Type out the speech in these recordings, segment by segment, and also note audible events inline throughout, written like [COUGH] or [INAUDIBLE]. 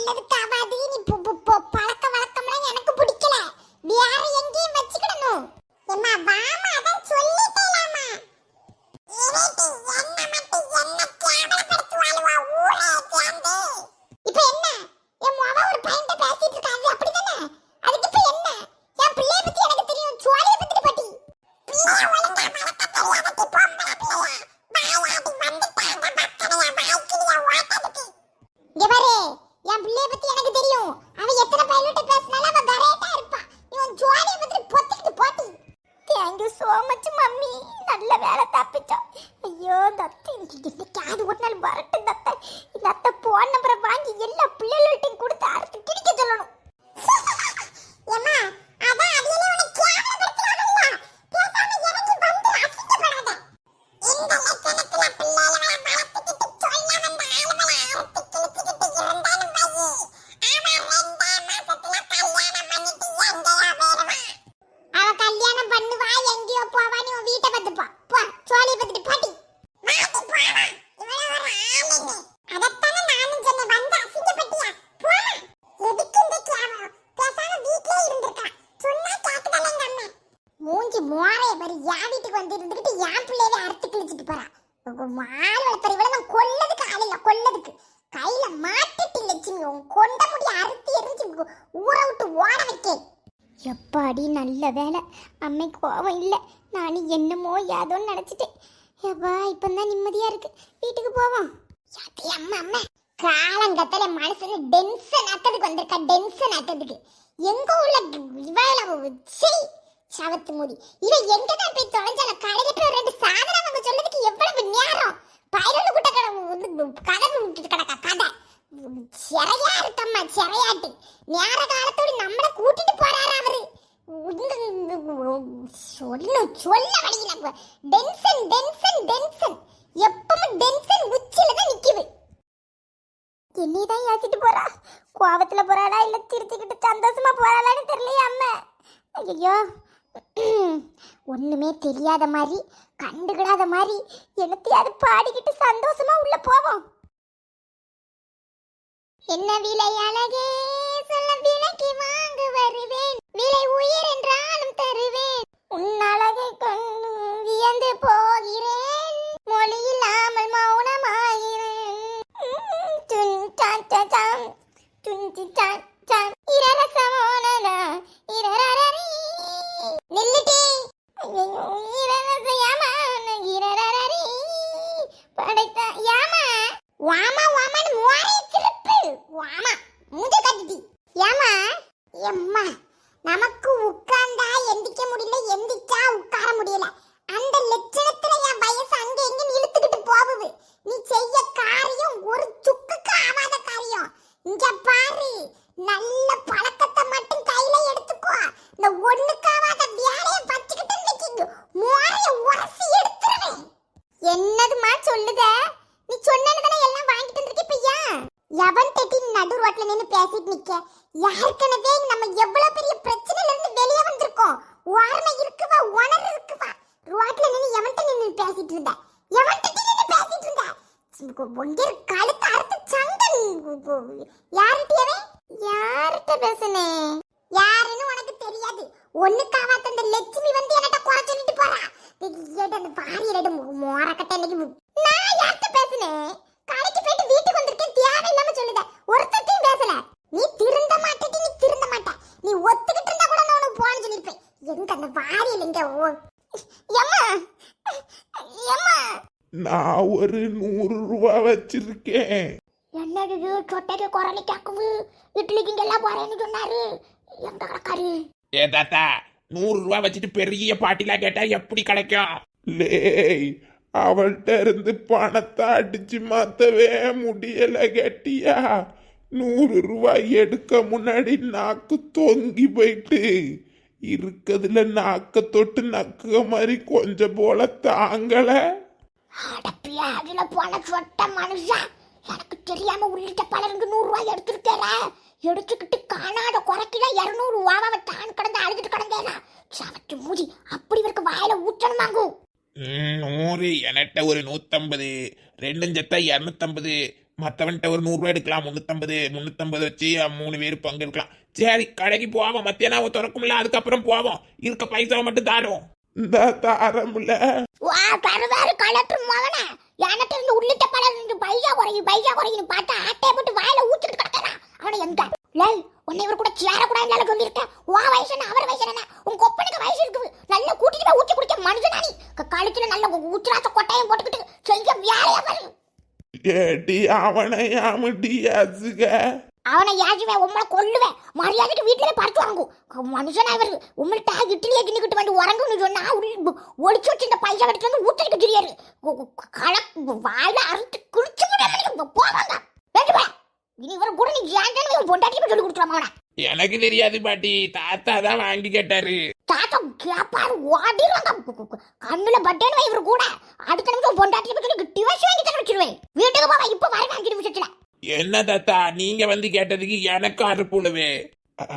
நல்லதுக்கு ஆகாது நீ பு- பு- பு- பழக்க வழக்கம்லாம் எனக்கு பிடிக்கல வேற எங்கேயும் வச்சுக்கிடணும் எம்மா வாமா அதான் சொல்லிட்டேலாமா இப்ப என்ன என் மொவ ஒரு பையன்ட்ட பேசிட்டு இருக்கா அது அப்படிதானே அதுக்கு இப்ப என்ன என் பிள்ளைய பத்தி எனக்கு தெரியும் சுவாலிய பத்தி பாட்டி பிள்ளைய ஒழுங்கா வளர்க்க தெரியாதடி பொம்பளை பிள்ளைய வாயாடி வந்துட்டாங்க மக்களைய வாய்க்கிறிய ஓட்டதுக்கு இங்க பாரு என் பிள்ளைய பத்தி எனக்கு தெரியும் அவ எத்தனை பையன்கிட்ட பேசினாலும் அவ கரெக்டா இருப்பா இவன் சுவாலிய பத்தி பொத்திக்கிட்டு போட்டி தேங்க்யூ சோ மச் மம்மி நல்ல வேலை தப்பிச்சோம். ஐயோ தத்தை எனக்கு இன்னைக்கு அது ஒரு நாள் வரட்டும் தத்தை. இந்த அத்தை போன் நம்பரை வாங்கி எல்லா பிள்ளைகள்கிட்டையும் கொடுத்து அறுத்து கிடிக்க சொல்லணும். [LAUGHS] ஏம்மா அதான் அடியில உனக்கு கேவலப்படுத்தலாம்ல பேசாம இறங்கி வந்து அசிங்கப்படாத இந்த லட்சணத்துல பிள்ளைகளை வளர்த்துக்கிட்டு சொல்ல வந்த ஆளுகளை அறுத்து கிழிச்சுக்கிட்டு இருந்தாலும் வை அவன் ரெண்டாம் மாசத்துல கல்யாணம் பண்ணிட்டு எங்கேயோ போயிடுவான் அவ கல்யாணம் பண்ணுவா எங்கேயோ போவா நீ உன் வீட்டை பார்த்துப்பா போ சோழியை பார்த்துட்டு பாட்டி மூஞ்சி மோரைய பாரு என் வீட்டுக்கு வந்து இருந்துகிட்டு என் பிள்ளையவே அறுத்து கிழிச்சிட்டு போறான் மாடு வளர்த்துற இவ்வளவு நான் கொல்லதுக்கு ஆள் கொல்லதுக்கு. கையில மாட்டிட்டு லட்சுமி உன் கொண்ட முடி அறுத்து எரிஞ்சு ஊரை விட்டு ஓட வைக்கேன் எப்பாடி நல்ல வேலை. அம்மை கோவம் இல்லை. நானும் என்னமோ ஏதோ நினச்சிட்டேன். எப்பா இப்போ தான் நிம்மதியாக இருக்கு. வீட்டுக்கு போவோம். யாத்தி அம்மா அம்மா. காலங்கத்தில் மனசுல டென்ஷன் ஆத்ததுக்கு வந்திருக்கா டென்ஷன் ஆத்ததுக்கு எங்க உள்ள இவ்வளவு சவத்து மூடி. இவ எங்க தான் போய் தொலைஞ்சால கடையில போய் ரெண்டு சாதனம் அவங்க சொன்னதுக்கு எவ்வளவு நேரம்? பயிரோடு கூட்ட கடை வந்து கதவு விட்டுட்டு கிடக்கா கதை. சிறையா இருக்கம்மா சிறையாட்டு. நேர காலத்தோடு நம்மளை கூட்டிட்டு போறாரு அவரு. சொல்ல சொல்ல வழியில டென்சன் டென்சன் டென்சன். எப்பவும் டென்சன் உச்சில தான் நிக்குது. என்னைதான் யாசிட்டு போறா? கோவத்துல போறாளா இல்ல திருத்திக்கிட்டு சந்தோஷமா போறாளான்னு தெரியலையே அம்மா. ஐயோ ஒண்ணுமே தெரியாத மாதிரி கண்டுக்கிடாத மாதிரி என்னத்தையாவது பாடிக்கிட்டு சந்தோஷமா உள்ள போவோம். என்ன விலை அழகே? சொல்ல விலைக்கு வாங்க வருவேன். விலை உயிர் என்றாலும் தருவேன். உன் அழகை கொண்டு வியந்து போகிறேன். மொழி இல்லாமல் மௌனமாகிறேன். துன் சான் துன் சி சான் சான். இரரசமோனனா, இரரரரி. நில்லுடி. ஐயையோ, இரரசயமான, இரரரரி. படைத்த யாமா வாமா வாமான்னு மோரை திருப்பு வாமா மூஞ்ச கட்டிட்டி ஏமா எம்மா நமக்கு உட்கார்ந்தா எந்திக்க முடியல எந்திச்சா உட்கார முடியல அந்த லட்சணத்துல என் வயசு அங்க எங்க இழுத்துக்கிட்டு போகுது நீ செய்ய காரியம் ஒரு சுக்குக்கு ஆகாத காரியம் இங்க பாரு நல்ல பழக்கத்தை மட்டும் கையில எடுத்துக்கோ இந்த ஒண்ணுக்காவாத வேலையை பச்சுக்கிட்டு நிக்கிங்க மோரைய உரசி எடுத்துருவேன் என்னதுமா சொல்லுத நீ சொன்னதுதானே எல்லாம் வாங்கிட்டு வந்திருக்க இப்ப ஏன் எவன் தட்டி நின்னு பேசிட்டு நிக்க. யாருக்கனவே நம்ம எவ்வளவு பெரிய பிரச்சனையில இருந்து வெளியே வந்திருக்கோம். ஓரமா இருக்குவா உணர் இருக்குவா? ரோட்ல நின்னு எவன்ட்ட நின்னு பேசிட்டு இருந்த? எவன்ட்ட நின்னு பேசிட்டு இருந்த? உங்க கழுத்து அறுத்து சங்கன் யார்கிட்டயவே யார்கிட்ட பேசுனே? யாருன்னு உனக்கு தெரியாது. ஒண்ணுக்காவாத்த அந்த லட்சுமி வந்து என்கிட்ட குறை சொல்லிட்டு போறா? ஏட்ட மோரக்கட்டை மோரக்கட்ட இன்னைக்கு நான் யார்கிட்ட பேசுனேன் கடைக்கு போயிட்டு வீட்டுக்கு வந்திருக்கேன் தேவையில்லாம சொல்லுத. ஒருத்தத்தையும் பேசல. நீ திருந்த மாட்டேடி நீ திருந்த மாட்ட. நீ ஒத்துக்கிட்டு இருந்தா கூட நான் உனக்கு போன்னு சொல்லிருப்பேன். எங்க அந்த வாரியல் எங்க ஓ எம்மா? எம்மா? நான் ஒரு நூறு ரூபா வச்சிருக்கேன். என்னது இது? சொட்டைக்கு குரலி கேக்குது. இட்லிக்கு இங்க எல்லாம் போறேன்னு சொன்னாரு. எங்க கிடக்காரு? ஏ தாத்தா நூறு ரூபா வச்சுட்டு பெரிய பாட்டிலா கேட்டா எப்படி கிடைக்கும்? லேய் அவள்கிட்ட இருந்து பணத்தை அடிச்சு மாத்தவே முடியல கட்டியா. நூறு ரூபாய் எடுக்க முன்னாடி நாக்கு தொங்கி போயிட்டு இருக்கதுல நாக்க தொட்டு நக்குக மாதிரி கொஞ்சம் போல தாங்கல. அதுல போல சொட்ட மனுஷன் எனக்கு தெரியாம உள்ளிட்ட பலருக்கு நூறு ரூபாய் எடுத்துருக்கேன் எடுத்துக்கிட்டு காணாத குறைக்கில இருநூறு ரூபாவை தான் கிடந்து அழுதுட்டு கிடந்தேனா? சமைச்சு மூடி அப்படி இருக்க வாயில ஊற்றணுமாங்கும் ம், நூறு என்கிட்ட ஒரு நூத்தம்பது ரெண்டும் செத்தா இரநூத்தம்பது மற்றவன்கிட்ட ஒரு நூறுரூவா எடுக்கலாம் முந்நூற்றம்பது முந்நூற்றம்பது வச்சு மூணு பேர் பங்கு இருக்கலாம் சரி கடைக்கு போவோம் மத்தியானம் திறக்கும்ல அதுக்கப்புறம் போவோம். இருக்க பைசாவை மட்டும் தாரோம். இந்த தாரமுல வா கருவாரு கலெக்டர் மகனே. எனக்கு இருந்து உள்ளிட்ட பல இருந்து பைசா குறையும் பைசா குறையும் பார்த்தா ஆட்டையை போட்டு வாயில ஊற்றிட்டு கிடக்கிறான். அவனை எங்க லேய் உன்னை இவர் கூட சேர கூட என்னால சொல்லியிருக்கேன். வா வயசு அவர் வயசு என்ன? உன் கொப்பனுக்கு வயசு இருக்குது. நல்லா கூட்டிட்டு போய் ஊத்தி குடிக்க மனுஷனா நீ? கழுத்துல நல்ல ஊத்துறாத்த கொட்டையும் போட்டுக்கிட்டு செய்ய வேலையா பாரு. ஏடி அவனை யாமட்டி அசுக? அவனை யாச்சுமே உங்களை கொல்லுவேன். மரியாதைக்கு வீட்டுல பறிச்சு வாங்கும் மனுஷனா இவர். உங்கள்கிட்ட இட்லியை கிண்ணிக்கிட்டு வந்து உறங்குன்னு சொன்னா ஒளிச்சு வச்சு இந்த பைசா எடுத்து வந்து ஊத்திட்டு தெரியாது கள வாயில அறுத்து குளிச்சு போவாங்க வேண்டுமா இனி இவரை கூட நீ ஏன்டானு இவன் பொண்டாட்டி சொல்லி அவனை எனக்கு தெரியாது பாட்டி. தாத்தா தான் வாங்கி கேட்டாரு. தாத்தா கேப்பாரு. ஓடிடுவாங்க கண்ணுல பட்டேன்னு இவர் கூட. அடுத்த நிமிஷம் பொண்டாட்டி சொல்லி டிவைஸ் வாங்கி தர வச்சிருவேன். வீட்டுக்கு போவா இப்ப வரேன் அஞ்சு நிமிஷத்துல என்ன தாத்தா? நீங்க வந்து கேட்டதுக்கு எனக்கு அறுப்புழுவே.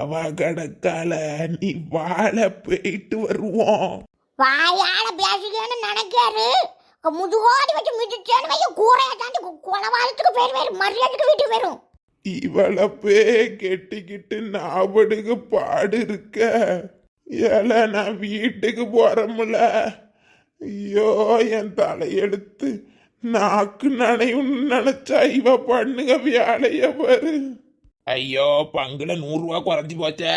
அவ கடக்கால நீ வாழ போயிட்டு வருவோம். வாயால பேசுகன்னு நினைக்காரு. முதுகோடி வச்சு மிதிச்சேன்னு வைய கூரையை தாண்டி குளவாளத்துக்கு பேர் வேறு மரியாதைக்கு வீட்டுக்கு வரும் இவளப்பே கெட்டிக்கிட்டு நாபடுக்கு பாடு இருக்க ஏல நான் வீட்டுக்கு போறமுல ஐயோ என் தலையெடுத்து நாக்கு நனையுன்னு நினைச்சா இவ பண்ணுங்க வேலைய பாரு ஐயோ பங்குல நூறு ரூபா போச்சே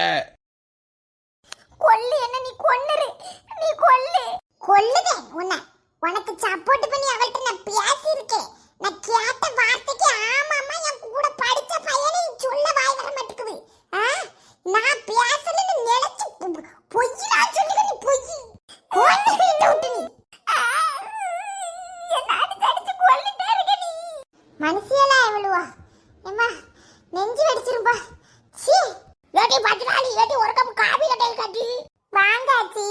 கொல்லு என்ன நீ கொன்னுரு நீ கொல்லு கொல்லுதே உன்னை உனக்கு சப்போர்ட் பண்ணி அவள்கிட்ட நான் பேசி இருக்கேன் நான் கேட்ட வார்த்தைக்கு ஆமாமா என் கூட படிச்ச பையனை நீ சொல்ல வாய் வர மாட்டேங்குது ஆ? நான் பேசலன்னு நினைச்சு பொய்யலாம் சொல்லுங்க நீ பொய் கொல்லுது இந்த விட்டு நீ ஆ, என்ன அடிச்சு அடிச்சு கொல்லிட்டே இருக்க நீ மனசியலா எவ்வளவா ஏம்மா நெஞ்சு வெடிச்சிருப்பா சீ ஏடி பஜ்ராலி ஏடி ஒரு கப் காபி வாங்காச்சி.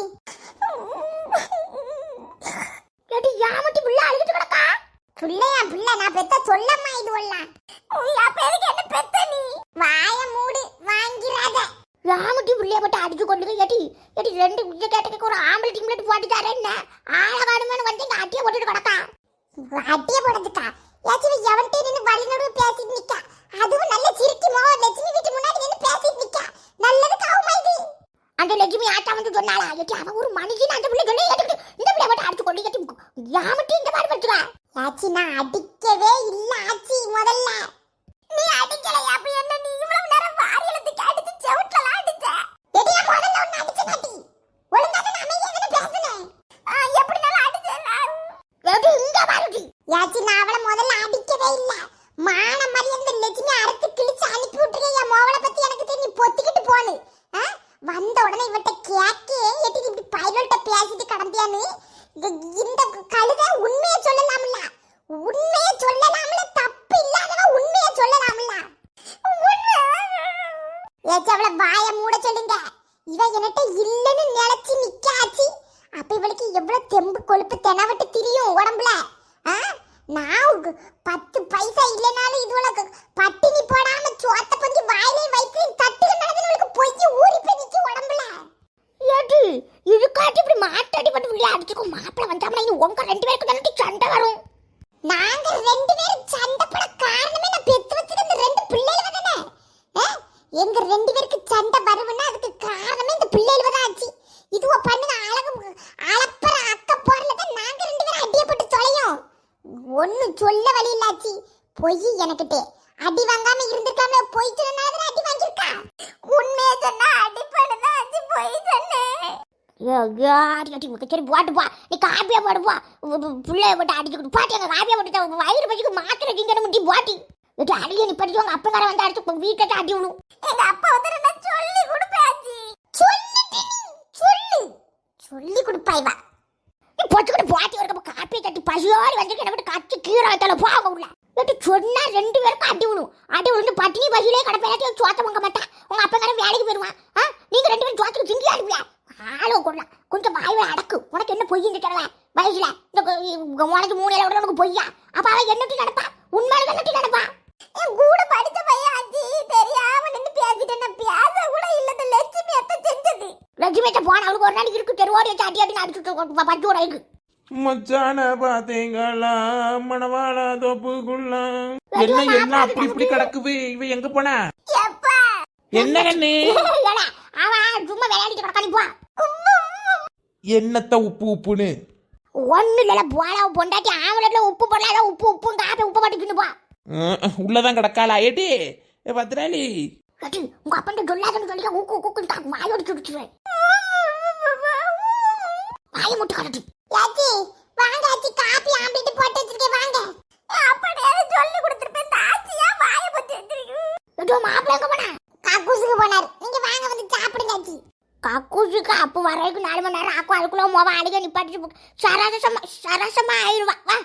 கட்டி வாங்க ஆச்சி யாமட்டி புள்ள அழுகிட்டு கிடக்கா? புள்ளையா புள்ள நான் பெத்த சொல்லம்மா இது ஒல்லாம் அப்ப எதுக்கு என்ன பெத்த நீ? வாய மூடு வாங்கிறாத யாமட்டி புள்ளைய போட்டு அடிச்சு கொண்டு ஏடி ஏடி ரெண்டு விஜய கேட்டக்கு ஒரு ஆம்பளை டீம்லெட் போட்டு தரேன் என்ன? ஆள காணுமேனு வந்து இங்க அட்டிய போட்டுட்டு கிடக்கா? அட்டிய போடுறதுக்கா? ஏச்சி எவன்கிட்ட நின்று வழிநடுவு பேசிட்டு நிக்கா? அதுவும் நல்ல சிரிக்கி மோ லட்சுமி வீட்டு முன்னாடி நின்று பேசிட்டு நிக்கா நல்லதுக்கு ஆகுமா இது அந்த ஆட்டா வந்து சொன்னாளா? எட்டி அவன் ஒரு மனுஷன் அந்த பிள்ளை சொல்லி ஏத்துக்கிட்டு இந்த பிள்ளை மட்டும் அடிச்சு கொண்டு ஏட்டி யாமட்டி இந்த மாதிரி படுத்துறா ஆச்சி நான் அடிக்கவே இல்லை ஆச்சி முதல்ல நீ அடிக்கல அப்ப என்ன நீ இவ்வளவு நேரம் வாரியலத்துக்கு அடிச்சு செவுட்டலாம் அடிச்ச ஏடி நான் முதல்ல ஒன்னு அடிச்ச மாட்டி ஒழுங்கா நான் அமைதியா தானே பேசுனேன் எப்படினாலும் அடிச்சேன் ஏடி இங்க பாருடி யாச்சி நான் அவளை முதல்ல அடிக்கவே இல்ல மான மாதிரி அந்த லட்சுமி அறுத்து கிழிச்சு அனுப்பி விட்டுருக்க என் மோவளை பத்தி எனக்கு தெரியும் நீ பொத்திக்கிட்டு போனு ஆ? வந்த உடனே இவட்ட கேக்கே எட்டி நீ இப்படி பயல்கிட்ட பேசிட்டு கடந்தியான்னு இந்த- இந்த கழுதை உண்மையை சொல்லலாம்ல உண்மையை சொல்லலாம்ல தப்பு இல்லாதவ உண்மையை சொல்லலாம்ல ஏச்சி அவளை வாய மூட சொல்லுங்க இவ என்கிட்ட இல்லைன்னு நினைச்சு நிக்காச்சு அப்ப இவளுக்கு எவ்வளவு தெம்பு கொழுப்பு தெனவட்டு திரியும் உடம்புல ஆ? நான் உங்க- பத்து பைசா இல்லைனாலும் இது உனக்கு பட்டினி போடாம சோத்த பஞ்சு வாயிலே வைத்து நடந்தவளுக்கு பொய் ஊறி நிக்கு உடம்புல. ஏடி இதுக்காட்டி இப்படி மாட்டாடி பட்டு உள்ளே அடிச்சுக்கோ மாப்பிள வந்தாமனா இது உங்க ரெண்டு பேருக்கு தானே சண்டை வரும்? நாங்க ரெண்டு பேரும் சண்டை பட காரணமே நான் பெத்து வச்சிருந்த ரெண்டு பிள்ளைகள் தானே? எங்க ரெண்டு பேருக்கு சண்டை வருவுன்னா அதுக்கு காரணமே இந்த பிள்ளைகள் தான் ஆச்சு இதுவ பண்ணுங்க அழகு அளப்பற அக்க போறல தான் நாங்க ரெண்டு பேரும் அடிய போட்டு தொலையும் ஒண்ணு சொல்ல வழி இல்லாச்சி பொய் எனக்கிட்டே. அடி வாங்காம இருந்திருக்காம பொய் சொன்னா அடி வாங்கியிருக்கா? உண்மையை சொன்னா அடிப்படுதான் ஆச்சு பொய் சொன்னேன் சரி போட்டு போ. நீ காப்பியா போடு போ. பிள்ளைய போட்டு அடிச்சுக்கிட்டு பாட்டி எங்க காப்பியா போட்டு வயிறு பசிக்கு மாத்திரை கிங்கன்னு முட்டி போட்டி. இது அடிக்க நீ படிச்சு உங்க அப்பங்கார வந்து அடிச்சு வீட்டை அடி விடும் எங்க அப்பா வந்து நான் சொல்லி கொடுப்பாச்சு சொல்லு. சொல்லி கொடுப்பாய் வா நீ பொச்சுக்கிட்டு போட்டி ஒரு கப் காப்பியை தட்டி பசியோடு வந்து என்ன கச்சி கீரை வைத்தால போக உள்ள ஏட்டு சொன்னா ரெண்டு பேருக்கும் அடி விழும். அடி விழுந்து பட்டினி பசியிலே கிடப்ப எல்லாத்தையும் சோத்த வாங்க மாட்டா உங்க அப்பங்கார வேலைக்கு போயிடுவான். ஆ? நீங்க ரெண்டு பேரும் சோத்துக்கு திங்கியா இருப்பியா ஆளோ கொள்ளலாம். கொஞ்சம் வாய்வை அடக்கு. உனக்கு என்ன பொய்ன்னு கிடவ வயசுல. இந்த உனக்கு மூணு இலை விட உனக்கு பொய்யா? அப்ப அவன் என்னட்டு நடப்பா உண்மையில என்னட்டு நடப்பா என் கூட படித்த பையன் அஜி தெரியாம நின்று பேசிட்டேன் பேச கூட இல்ல லட்சுமி அத்தை செஞ்சது. லட்சுமி அத்தை போன அவளுக்கு ஒரு நாளைக்கு இருக்கு. தெருவோடி வச்சு அடி அடி அடிச்சுட்டு பட்டு கூட மச்சான பாத்தீங்களா? மணவாள தோப்புக்குள்ள. என்ன என்ன அப்படி இப்படி கிடக்குது? இவ எங்க போனா? என்ன கண்ணு? என்னத்த உப்பு உப்புன்னு? ஒண்ணு இல்லல போல பொண்டாட்டி ஆம்பளட்ல உப்பு போடல உப்பு உப்பு காப்பி உப்பு போட்டு போ. உள்ளதான் கிடக்காளா? ஏடி ஏ கட்டி உங்க அப்பன்ட்ட சொல்லாதன்னு சொல்லி ஊக்கு ஊக்கு தாக்கு வாயோடு சுடிச்சுவேன் வாயை முட்டு கட்டி யாச்சி வாங்க ஆச்சி காப்பி ஆம்பிட்டு போட்டு வச்சிருக்கேன் வாங்க. அப்படியே சொல்லி கொடுத்துருப்பேன். தாச்சியா வாயை பத்தி வச்சிருக்கு? ஐயோ மாப்பிள்ள எங்க போனா? காக்கூசுக்கு போனார். நீங்க வாங்க வந்து சாப்பிடுங்க ஆச்சி காக்கூசுக்கு அப்போ வரைக்கும் நாலு மணி நேரம் ஆக்கும். அதுக்குள்ள மொப அடிக்க நிப்பாட்டிட்டு சரசமா சரசமா ஆயிடுவா. வா.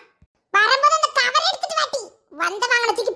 வரும்போது அந்த கவர் எடுத்துட்டு வாட்டி. வந்த வாங்கின தூக்கி